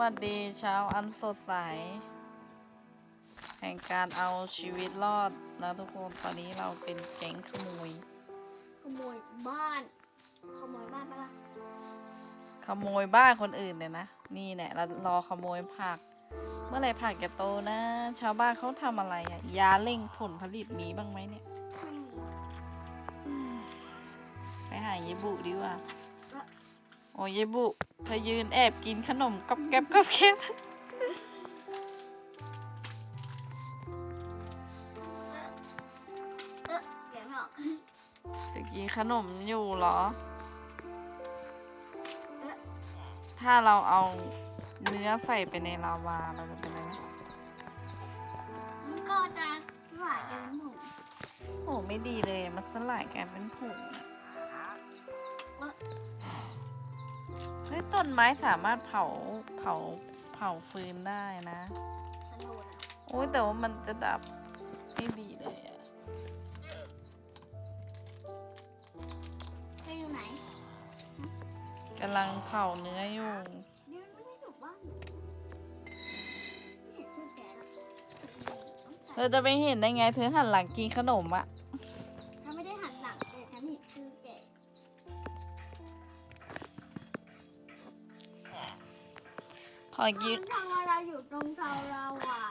วัสดีเช้าอันสดใส แห่งการเอาชีวิตรอดนะทุกคนตอนนี้เราเป็นแก๊งขโมย ขโมยบ้าน ขโมยบ้านปะล่ะขโมยบ้านคนอื่นเนี่ยนะ นี่แหละเรารอขโมยผัก เมื่อไหรผักจะโตนะ ชาวบ้านเขาทำอะไรอะยาเร่งผลผลิตมีบ้างไหมเนี่ยไม่มีไปหายายบุดีกว่า โอ้ยยายบุเธอยืนแอบกินขนมกับแก๊บกับแก๊บเออเสียงไม่ออกเธอกินขนมอยู่เหรอเอ๊ะถ้าเราเอาเนื้อใส่ไปในลาวาเราจะเป็นอะไรนะมันก็จะหลายเป็นหมูโอ้ไม่ดีเลย มันสลายกลายเป็นผง เฮ้ยต้นไม้สามารถเผาเผาเผาฟืนได้นะสนุกอะโอ้ยแต่ว่ามันจะดับไม่ดีเลยอะแกอยู่ไหนกำลังเผาเนื้ออยู่เดี๋ยวมันไม่ได้อยู่บ้านไม่เห็นชื่อแกหรอกเธอจะไปเห็นได้ไงเธอหันหลังกินขนมอะ ขอกินมันทำอะไรอยู่ตรงเตาเราอะ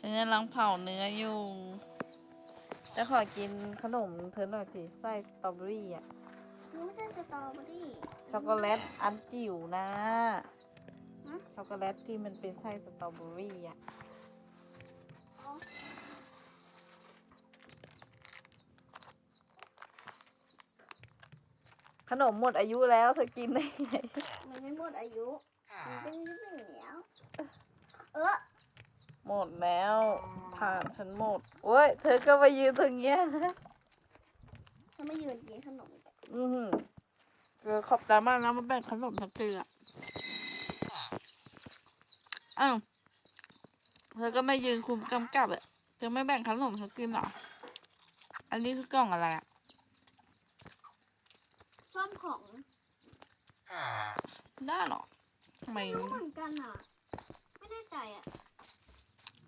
ฉันกำลังเผาเนื้ออยู่ จะขอกินขนมเธอหน่อยสิไส้สตรอเบอรี่อะนี่ไม่ใช่สตรอเบอรี่ ช็อกโกแลตอันจิ๋วนะฮะช็อกโกแลตที่มันเป็นไส้สตรอเบอรี่อะเอาขนมหมดอายุแล้วเธอกินได้ไงมันไม่หมดอายุมัน เป็นเหนียวเออหมดแล้วผ่านฉันหมดโอ้ยเธอก็มายืนตรงเนี้ยฉันไม่ยืนกินขนมแกอือหือเออขอบใจมากนะมาแบ่งขนมทักเกลืออ้าวเธอก็ไม่ยืนคุมกำกับอะเธอไม่แบ่งขนมทักกินเหรออันนี้คือกล่องอะไรอะชอบของได้เหรอ ทำไมไม่รู้เหมือนกันอะ ไม่แน่ใจอะ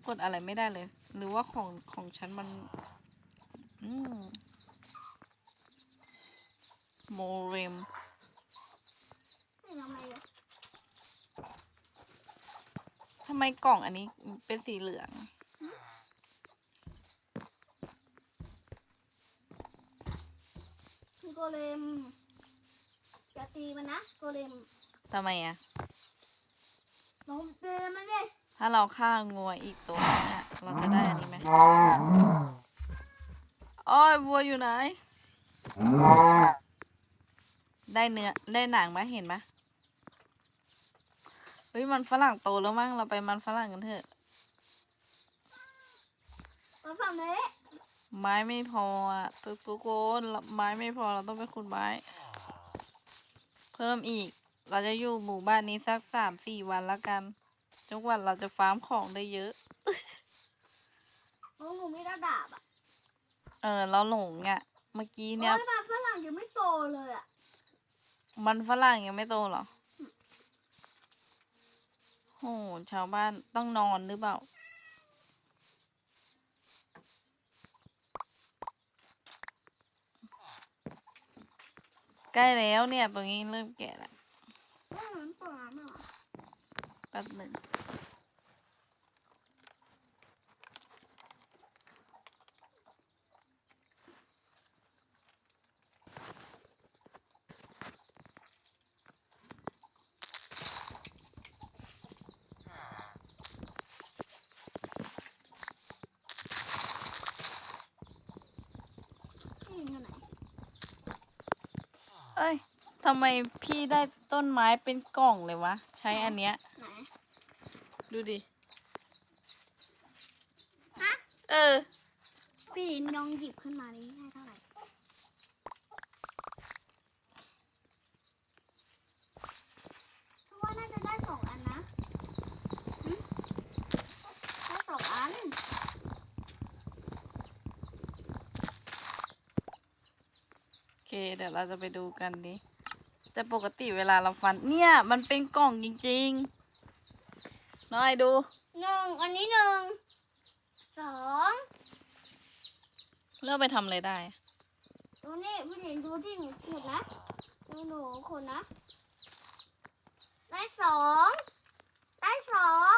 กดอะไรไม่ได้เลย หรือว่าของของฉันมัน อืมโมเรมไม่ทำไมเลยทำไมกล่องอันนี้เป็นสีเหลืองคือโกเลมอย่าตีมันนะ โกเลมทำไมอะ ลองเตือนมันดิถ้าเราฆ่างัวอีกตัวนึงอะเราจะได้อันนี้ไหมโอ้ยวัวอยู่ไหน ได้เนื้อได้หนังไหมเห็นไหมเฮ้ยมันฝรั่งโตแล้วมั้งเราไปมันฝรั่งกันเถอะมาฝั่งนี้ไม้ไม่พออะทุกทุกคนเราไม้ไม่พอเราต้องไปขุดไม้ เพิ่มอีก เราจะอยู่หมู่บ้านนี้สักสามสี่วันแล้วกันจนกว่าเราจะฟาร์มของได้เยอะโอ้หนูไม่ได้ดาบอะเออเราหลงอะเมื่อกี้เนี่ยโอ้ยมาฝรั่งยังไม่โตเลยอะมันฝรั่งยังไม่โตเหรอโหชาวบ้านต้องนอนหรือเปล่า ใกล้แล้วเนี่ยตรงนี้เริ่มแก่แล้ว ว่ามันเปิดร้านเหรอ แป๊บหนึ่ง นี่อยู่ไหน เอ้ย ทำไมพี่ได้ต้นไม้เป็นกล่องเลยวะ ใช้อันเนี้ย ไหนดูดิ ฮะเออ พี่ลินยองหยิบขึ้นมานี้ได้เท่าไหร่เพราะว่าน่าจะได้สองอันนะหึได้สองอัน โอเค เดี๋ยวเราจะไปดูกันดิ แต่ปกติเวลาเราฟันเนี่ยมันเป็นกล่องจริงน้อยดู หนึ่งอันนี้หนึ่งสองเลือกไปทำอะไรได้ ดูนี่พี่หลินดูที่หนูขุดนะดูหนูขุดนะ ได้สองได้สอง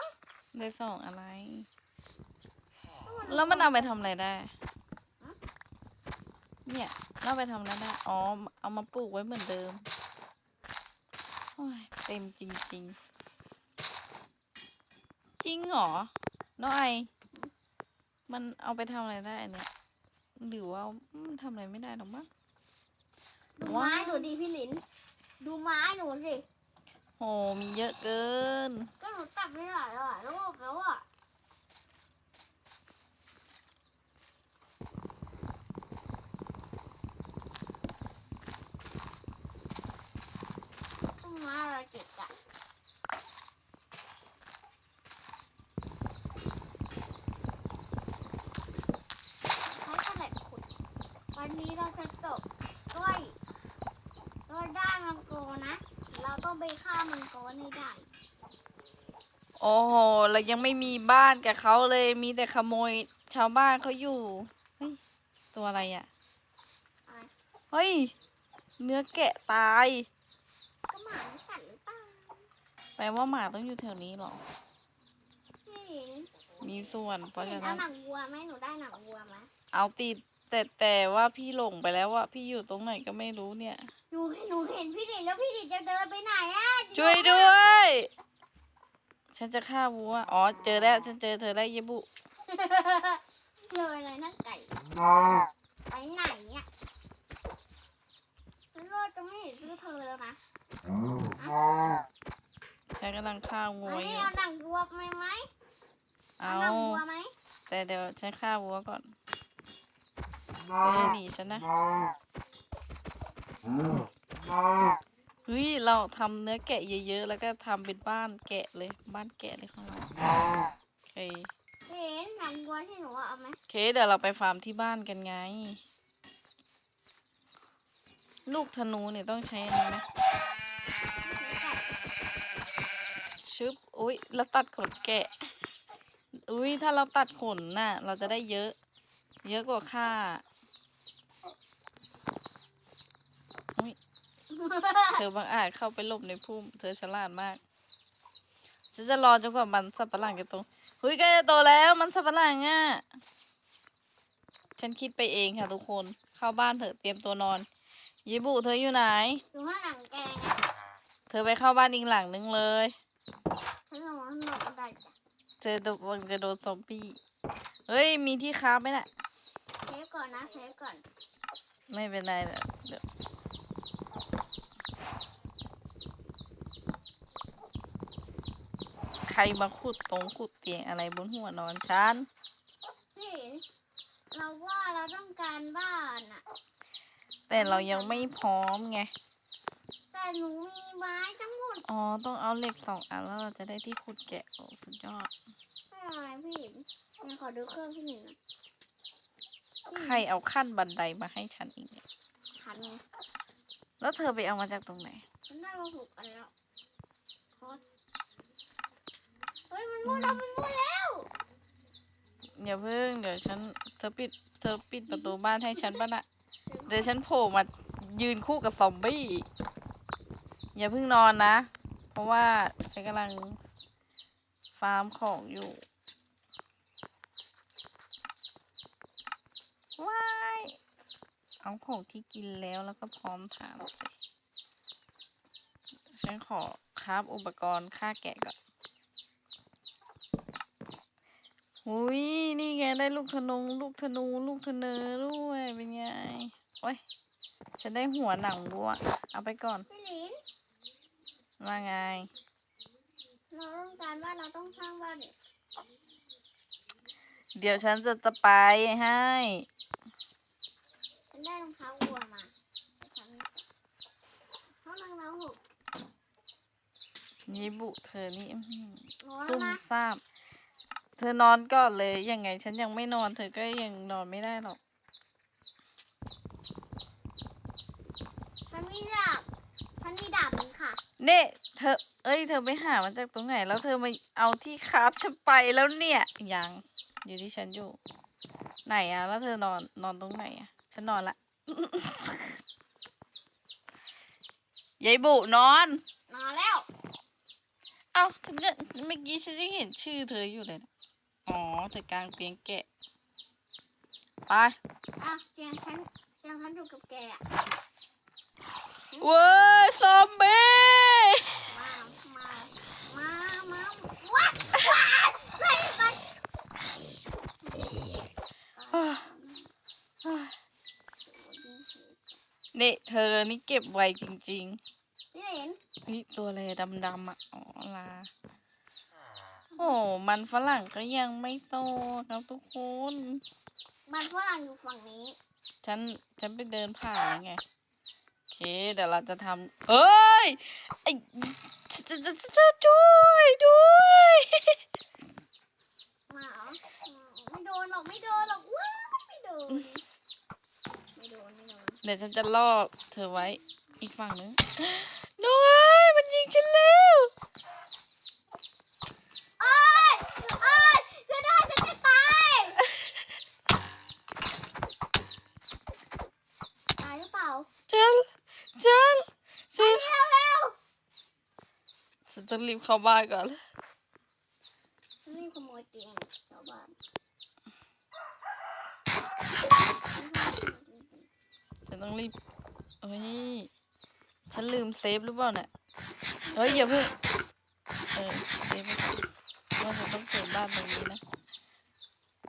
ได้สองอะไร แล้วมันเอาไปทำอะไรได้ เนี่ยเราไปทำอะไรได้ อ๋อ เอามาปลูกไว้เหมือนเดิมโอ้ย เต็มจริงๆจริงเหรอ น้องไอ มันเอาไปทำอะไรได้อันเนี่ยหรือว่ามันทำอะไรไม่ได้หรอกมั้ง ดูไม้หนูดีพี่หลิน ดูไม้หนูสิ โห มีเยอะเกิน ก็หนูตัดไปหลายหลายรอบแล้วอะต้นไม้อะไรเก็บอะใช้กระดาษขุด วันนี้เราจะตกก้อยก้อยได้มังกรนะ เราต้องไปฆ่ามังกรให้ได้ โอ้โหเรายังไม่มีบ้านกับเขาเลย มีแต่ขโมยชาวบ้านเขาอยู่เฮ้ยตัวอะไรอะ่ะอะไรเฮ้ย เนื้อแกะตาย ก็หมาไม่กัดหรือเปล่าแปลว่าหมาต้องอยู่แถวนี้เหรอพี่หญิงมีส่วนเพราะพี่หญิฉะงเอานั้นหนังวัวไหมหนูได้หนังวัวไหมเอาติดแต่แต่ว่าพี่หลงไปแล้วว่าพี่อยู่ตรงไหนก็ไม่รู้เนี่ย หนูหนูเห็นพี่หญิงแล้วพี่หญิงจะเดินไปไหนอะช่วยด้วย ฉันจะฆ่าวัว อ๋อ เจอแล้ว ฉันเจอเธอแล้วเยบุเดินอะไรนั่นไก่ ไปไหนเนี่ยฉันว่าจะไม่เห็นชื่อเธอแล้วนะฉันกำลังฆ่าวัวเฮ้ยอยู่ เอาหนังวัวไหมไหมเอาหนังวัวไหมแต่เดี๋ยวฉันฆ่าวัวก่อนจะหนีฉันนะ เฮ้ย เราทำเนื้อแกะเยอะๆ แล้วก็ทำเป็นบ้านแกะเลย บ้านแกะเลยของเราโอเคเห็นหนังวัวที่หนูเอาไหมโอเค เดี๋ยวเราไปฟาร์มที่บ้านกันไง ลูกธนูเนี่ยต้องใช้อันนี้ไหมชึบอุ้ยแล้วตัดขนแกะ อุ้ยถ้าเราตัดขนน่ะ เราจะได้เยอะ เยอะกว่าค่าอุ้ย เธอบางอาจเข้าไปหลบในพุ่ม เธอฉลาดมาก ฉันจะรอจนกว่ามันสับปะหลังจะโตเฮ้ยใกล้จะโตแล้วมันสับปะหลังอะ ฉันคิดไปเองค่ะทุกคน เข้าบ้านเถอะเตรียมตัวนอน ยิบุเธออยู่ไหนดูว่าหนังแกงเธอไปเข้าบ้านอีกหลังนึงเลย ฉันบอกว่าหนูเอาได้จ้ะเธอโดนจะโดนซอมบี้ เฮ้ย มีที่ค้าไหมน่ะเซฟก่อนนะเซฟก่อน ไม่เป็นไรเดี๋ยวเดี๋ยว ใครมาขุดตรงขุดเตียงอะไรบนหัวนอนฉันพี่เราว่าเราต้องการบ้านอะแต่เรายังไม่พร้อมไง แต่หนูมีไม้ทั้งหมดอ๋อ ต้องเอาเหล็กสองอันแล้วเราจะได้ที่ขุดแกะโอ้สุดยอดไม่อะไรพี่หญิงงั้นขอดูเครื่องพี่หญิงหน่อยพี่หญิงใครเอาขั้นบันไดมาให้ฉันอีกเนี่ยทันไงแล้วเธอไปเอามาจากตรงไหน ฉันได้มาหกอันแล้วโพสต์ เฮ้ยมันมั่วแล้วมันมั่วแล้วอย่าเพิ่งเดี๋ยวฉันเธอปิดเธอปิดประตูบ้านให้ฉันป่ะนะเดี๋ยวฉันโผล่มายืนคู่กับซอมบี้อย่าเพิ่งนอนนะ เพราะว่าฉันกำลังฟาร์มของอยู่ว้ายเอาของที่กินแล้วแล้วก็พร้อมทานสิฉันขอคราบอุปกรณ์ฆ่าแกะก่อน หุยนี่ไงได้ลูกธนูลูกธนูลูกธนูด้วยเป็นไงโอ้ยฉันได้หัวหนังวัว เอาไปก่อนพี่หลินว่าไง เราต้องการบ้านเราต้องสร้างบ้านเนี่ยเดี๋ยวฉันจะจะไปให้ ฉันได้รองเท้าวัวมาฉันเขานังเราหกยิบุเธอนี่อื้อหือโอ้ซุ่มมาซ่าม เธอนอนก่อนเลยยังไง ฉันยังไม่นอนเธอก็ยังนอนไม่ได้หรอก ฉันมีดาบฉันมันมีดาบหนึ่งค่ะเน่เธอ เอ้ย เธอไปหามาจากตรงไหน แล้วเธอมาเอาที่คราฟฉันไปแล้วเนี่ยยังอยู่ที่ฉันอยู่ ไหนอะแล้วเธอนอนนอนตรงไหนอะฉันนอนละ ยายบุนอนมาแล้ว เอ้าเนี่ยเมื่อกี้ฉันยังเห็นชื่อเธออยู่เลยนะ อ๋อเธอกลางเตียงแกะ ไปอะเตียงฉันเตียงฉันอยู่กับแกอะเว้ยซอมบี้มามามามาวัดวัดใส่ไปเฮ้ยเฮ้ยนี่เธอนี่เก็บไวจริงพี่เห็นๆนี่ตัวอะไรดำๆอะ อ๋อลา โอ้มันฝรั่งก็ยังไม่โตครับทุกคน มันฝรั่งอยู่ฝั่งนี้ ฉัน ฉันไปเดินผ่านแล้วไง โอเค เดี๋ยวเราจะทำเฮ้ยไอ้จะจะจะจะช่วยด้วยมาเหรอไม่โดนหรอกไม่โดนหรอกว้ายไม่โดน ไม่โดนไม่โดน เดี๋ยวฉันจะล่อเธอไว้อีกฝั่งนึง น้องเอ้ยมันยิงฉันแล้ว เอ้ยเอ้ยช่วยด้วยฉันจะตายตายหรือเปล่า ฉัน ฉัน ฉั มาน นี่เร็ว ฉัน ต้องรีบเข้าบ้านก่อนๆฉันรีบขโมยเตียงชาวบ้านฉันต้องรีบเฮ้ย ฉันลืมเซฟหรือเปล่าเนี่ย เฮ้ยอย่าเพิ่ง เออเซฟไว้ก่อนว่าฉันต้องเปิดบ้านตรงนี้นะ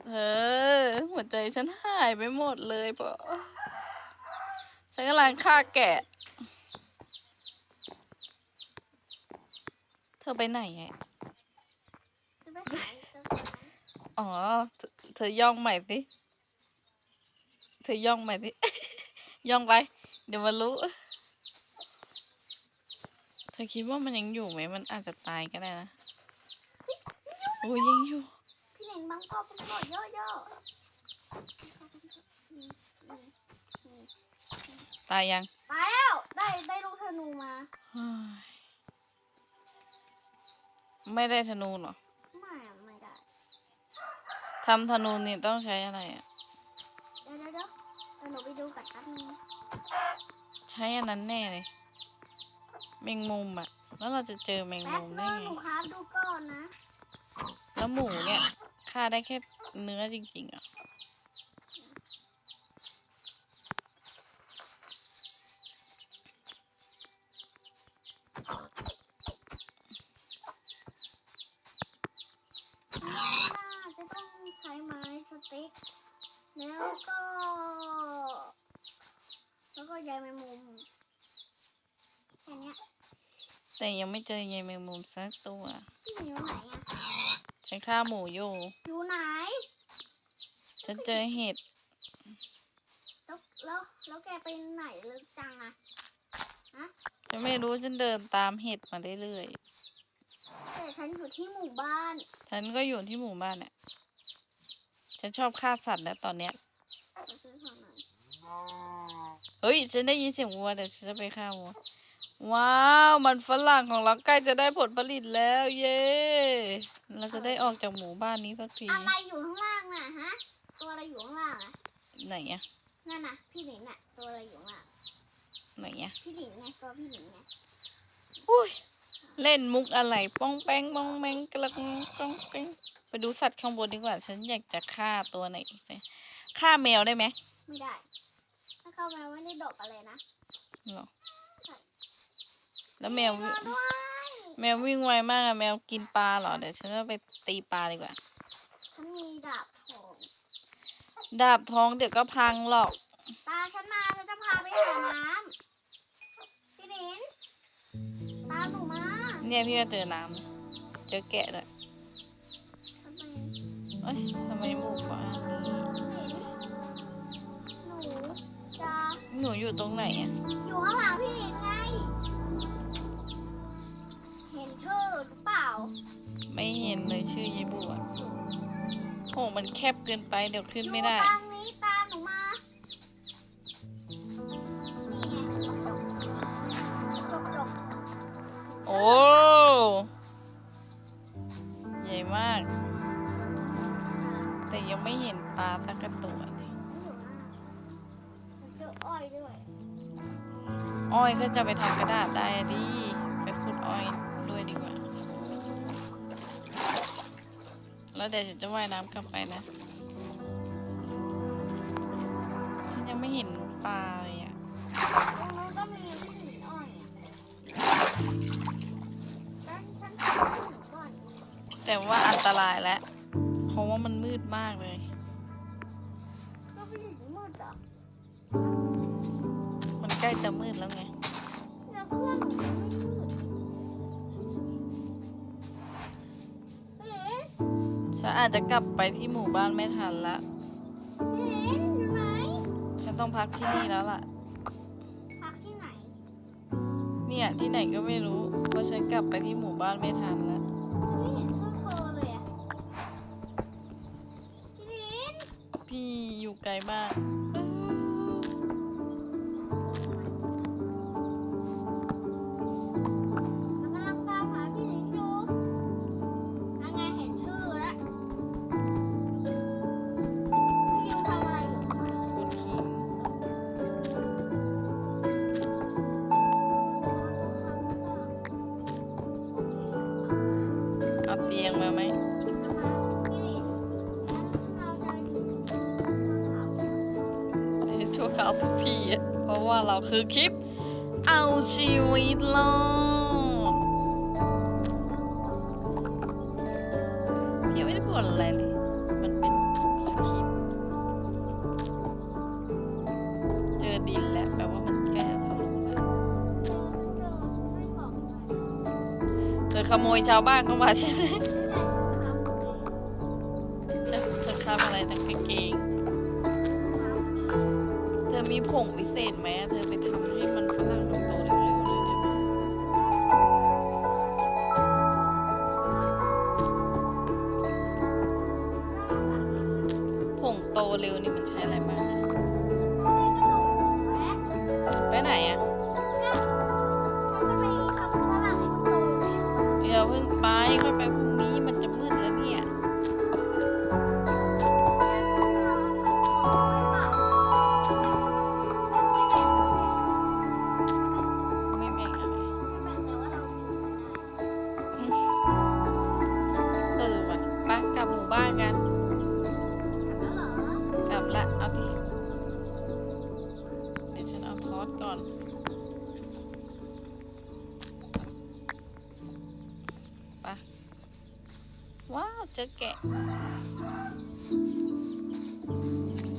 เออ หัวใจฉันหายไปหมดเลยปะฉันกำลังฆ่าแกะ เธอไปไหนอะจะไปหาเจ้าของนั้นอ๋อเธอเธอย่องใหม่สิ เธอย่องใหม่สิ ย่องไป เดี๋ยวมันรู้ เธอคิดว่ามันยังอยู่ไหม มันอาจจะตายก็ได้นะ โอ้ยยังอยู่ พี่เหน่งบังกอบบังกอบเยอะเยอะตายยัง ตายแล้ว ได้ได้ลูกธนูมาเฮ้ย ไม่ได้ธนูเหรอ ไม่อะไม่ได้ทำธนูนี่ต้องใช้อะไรอะ เดี๋ยวเดี๋ยวเดี๋ยวเดี๋ยวหนูไปดูกับแป๊บนึงใช้อันนั้นแน่เลยแมงมุมอะ แล้วเราจะเจอแมงแป๊บมุมนึได้งไงหนูครับดูก่อนนะ แล้วหมูเนี่ยฆ่าได้แค่เนื้อจริงๆอะ น่า จะต้องใช้ไม้สติ๊ก แล้วก็ แล้วก็ใยแมงมุมแค่เนี้ยแต่ยังไม่เจอใยแมงมุมสักตัวพี่หนูอยู่ไหนอะฉันฆ่าหมูอยู่ อยู่ไหน ฉันเจอเห็ด แล้วแล้วแล้วแกไปไหนลึกจังอะฉันไม่รู้ฉันเดินตามเห็ดมาเรื่อย แต่ฉันอยู่ที่หมู่บ้านๆฉันก็อยู่ที่หมู่บ้านเนี่ยฉันชอบฆ่าสัตว์แล้วตอนเนี้ยไปซื้อของหน่อยเฮ้ย ฉันได้ยินเสียงวัวเดี๋ยวฉันจะไปฆ่าวัว ว้าว มันฝรั่งของเราใกล้จะได้ผลผลิตแล้ว เย้ เราจะได้ออกจากหมู่บ้านนี้สักที อะไรอยู่ข้างล่างน่ะฮะ ตัวอะไรอยู่ข้างล่างอะไหนอะนั่นน่ะ พี่หลิงน่ะ ตัวอะไรอยู่ข้างล่าง ไหนอะพี่หลิงไงตัวพี่หลิงไงอุ้ย เล่นมุกอะไร ป้องแป้งป้องแมงกระกป้องแป้งไปดูสัตว์ข้างบนดีกว่า ฉันอยากจะฆ่าตัวไหนไปฆ่าแมวได้ไหมไม่ได้ ถ้าเข้ามาไม่ได้ดอกอะไรนะหรอแล้วแมวรอด้วยแมววิ่งไวมากอะแมวกินปลาเหรอ เดี๋ยวฉันจะไปตีปลาดีกว่าฉันมีดาบทองดาบทองเดี๋ยวก็พังหรอก ตาฉันมาฉันจะพาไปหาน้ำพี่หลิงตามหนูมา เนี่ยพี่ก็เจอน้ำเจอแกะด้วยทำไมเอ้ยทำไมหมูฟ้าหนูจะหนูอยู่ตรงไหนอะอยู่ข้างหลังพี่หลิงไง เห็นชื่อหรือเปล่า ไม่เห็นเลยชื่อยายบัวโอ้มันแคบเกินไปเดี๋ยวขึ้นไม่ได้อยู่ตามนี้ตามหนูมานี่ไงจบจบจบจบโอ้ กกระตัวเลยมันเจออ้อยด้วยอ้อยก็จะไปทำกระดาษได้อะดิไปขุดอ้อยด้วยดีกว่า แล้วเดี๋ยวฉันจะว่ายน้ำกลับไปนะ ฉันยังไม่เห็นปลาเลยอะตรงนู้นก็มีที่หินอ้อยอะฉันฉันขอขึ้นก่อน แต่ว่าอันตรายแล้วเพราะว่ามันมืดมากเลยก็ไปหินมื ดเหรอมันใกล้จะมืดแล้วไงแล้วเครื่องหนูยังไม่มืดเห็นฉันอาจจะกลับไปที่หมู่บ้านไม่ทันละเห็นไหมฉันต้องพักที่นี่แล้วล่ะ พักที่ไหน เนี่ยที่ไหนก็ไม่รู้ เพราะฉันกลับไปที่หมู่บ้านไม่ทันแล้วไม่เห็นชื่อเธอเลยอะพี่ลินพี่อยู่ไกลมาก เตียงมาไหมชั่วคราวทุกที เพราะว่าเราคือคลิป เอาชีวิตรอด ยชาวบ้านเข้ามาใช่ไหมเธอเธอข้ามอะไรทั้งกางเกง เธอมีผงวิเศษไหมอะเธอไปทำให้ กลับละเอาทีเดี๋ยวฉันเอาพอดก่อน ไป ว้าว เจอแกะ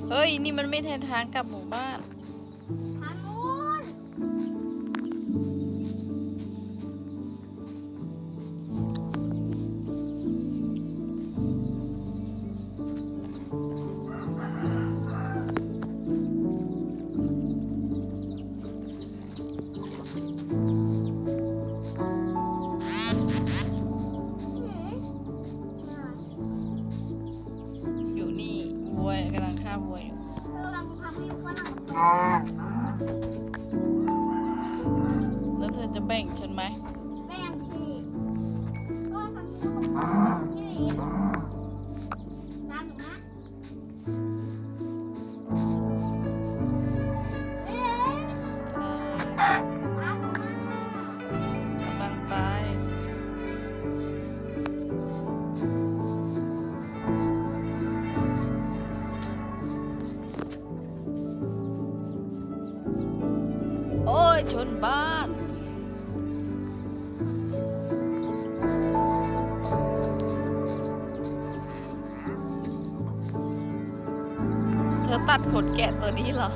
เฮ้ย นี่มันไม่ใช่ทางกลับหมู่บ้าน ยชนบ้านเธอตัดขนแกะตัวนี้เหรอ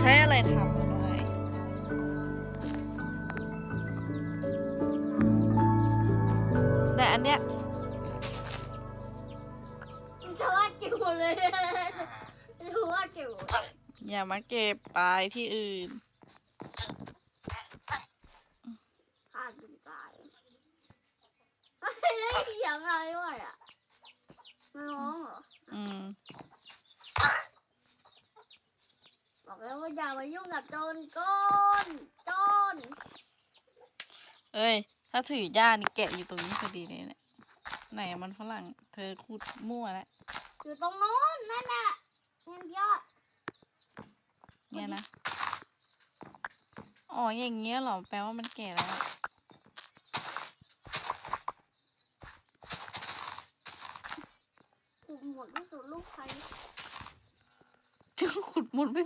ใช้อะไรทำอะน้อยแต่อันเนี้ยหมดเลยรู้ว่าเก็บหมดเลยอย่ามาเก็บไปที่อื่นฆ่าจนตายไม่ได้เสียงอะไรด้วยอะมันร้องเหรอ อืมบอก แล้วว่าอย่ามายุ่งกับโจรโกนโจรเอ้ย ถ้าถือหญ้านี่แกะอยู่ตรงนี้พอดีเลยเนี่ยไหนอะมันฝรั่ง เธอคูดมั่วแล้วอยู่ตรงโน้นนั่นน่ะเงินยอดเนี่ยนะ อ๋อ อย่างเงี้ยเหรอ แปลว่ามันแก่แล้วอะถูกหมดที่สุดลูกใคร จะขุดมุดไ